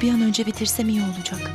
Bir an önce bitirsem iyi olacak.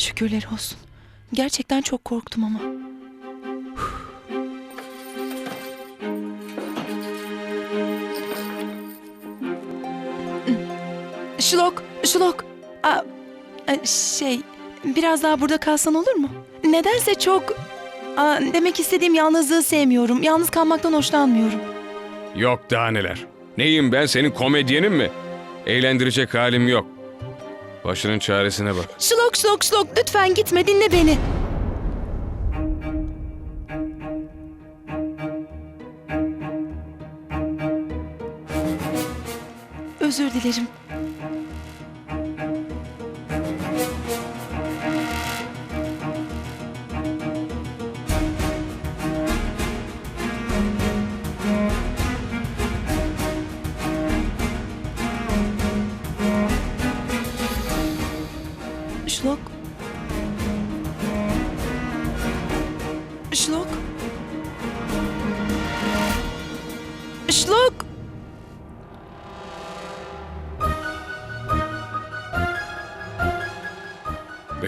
Şükürler olsun. Gerçekten çok korktum ama. Şlok, Şlok. Aa, e, şey, biraz daha burada kalsan olur mu? Nedense çok... Aa, demek istediğim yalnızlığı sevmiyorum. Yalnız kalmaktan hoşlanmıyorum. Yok daha neler. Neyim ben senin komedyenin mi? Eğlendirecek halim yok. Başının çaresine bak. Şlok, Şlok, Şlok lütfen gitme dinle beni. Özür dilerim.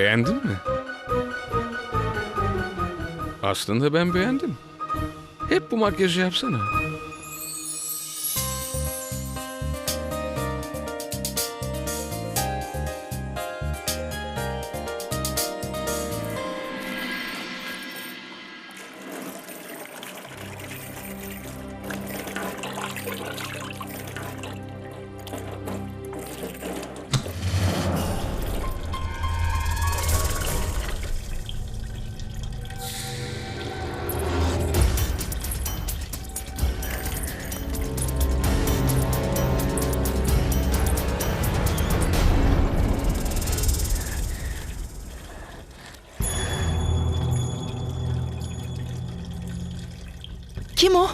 Beğendin mi? Aslında ben beğendim. Hep bu makyajı yapsana. Kim o?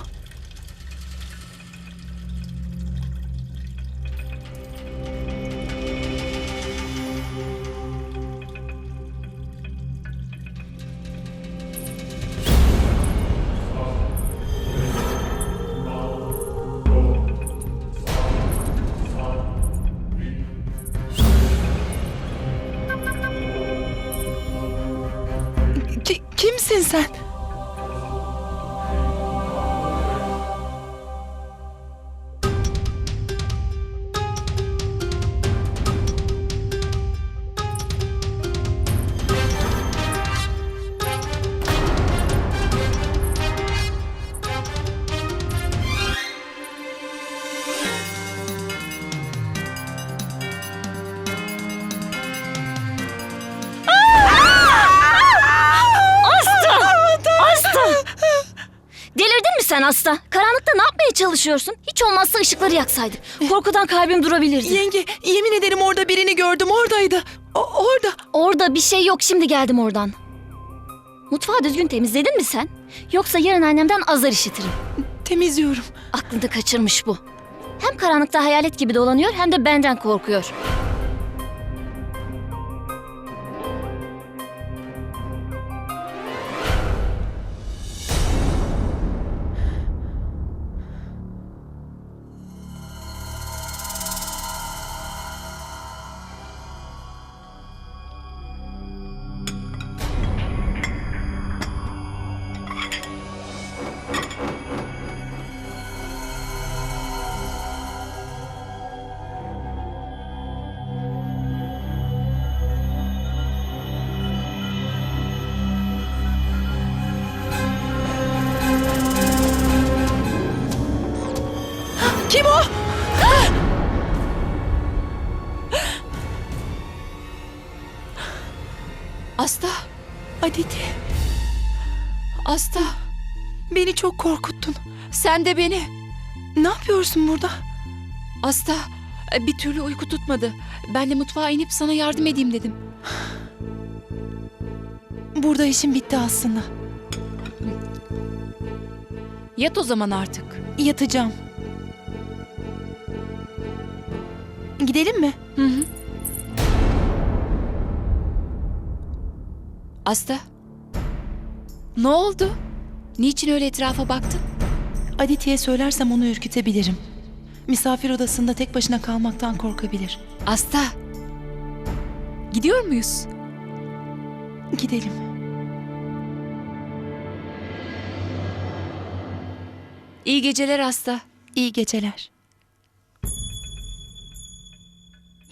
Ki- kimsin sen? Sen Aslı? Karanlıkta ne yapmaya çalışıyorsun? Hiç olmazsa ışıkları yaksaydık. Korkudan kalbim durabilirdi. Yenge, yemin ederim orada birini gördüm. Oradaydı. O- orada. Orada bir şey yok şimdi geldim oradan. Mutfağı düzgün temizledin mi sen? Yoksa yarın annemden azar işitirim. Temizliyorum. Aklında kaçırmış bu. Hem karanlıkta hayalet gibi dolanıyor hem de benden korkuyor. Asta. Aditi. Asta. Beni çok korkuttun. sen de beni. Ne yapıyorsun burada? Asta bir türlü uyku tutmadı. Ben de mutfağa inip sana yardım edeyim dedim. Burada işim bitti aslında. Yat o zaman artık. Yatacağım. Gidelim mi? Hı hı. Asta. Ne oldu? Niçin öyle etrafa baktın? Aditye'ye söylersem onu ürkütebilirim. Misafir odasında tek başına kalmaktan korkabilir. Asta. Gidiyor muyuz? Gidelim. İyi geceler Asta. İyi geceler.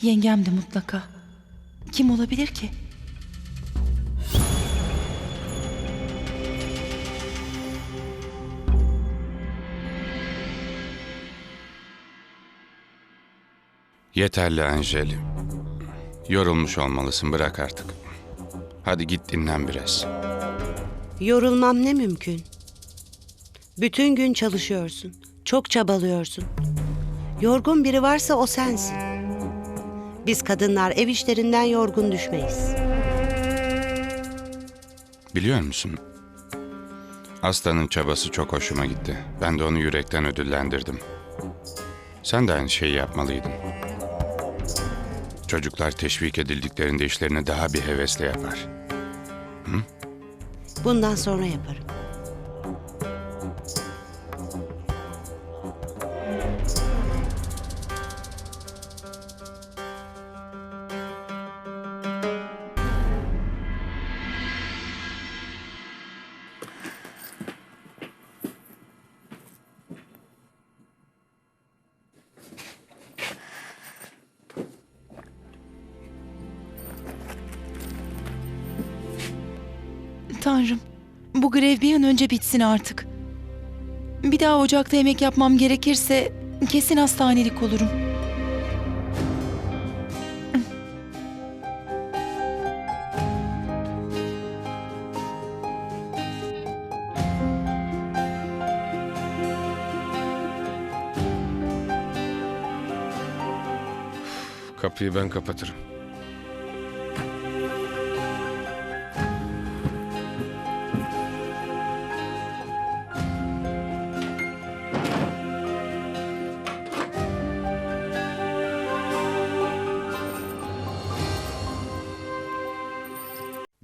Yengem de mutlaka. Kim olabilir ki? Yeterli Anjeli. Yorulmuş olmalısın bırak artık. Hadi git dinlen biraz. Yorulmam ne mümkün. Bütün gün çalışıyorsun. Çok çabalıyorsun. Yorgun biri varsa o sensin. Biz kadınlar ev işlerinden yorgun düşmeyiz. Biliyor musun? Aslanın çabası çok hoşuma gitti. Ben de onu yürekten ödüllendirdim. Sen de aynı şeyi yapmalıydın. Çocuklar teşvik edildiklerinde işlerini daha bir hevesle yapar. Bundan sonra yaparım. Tanrım, bu grev bir an önce bitsin artık. Bir daha ocakta yemek yapmam gerekirse kesin hastanelik olurum. Kapıyı ben kapatırım.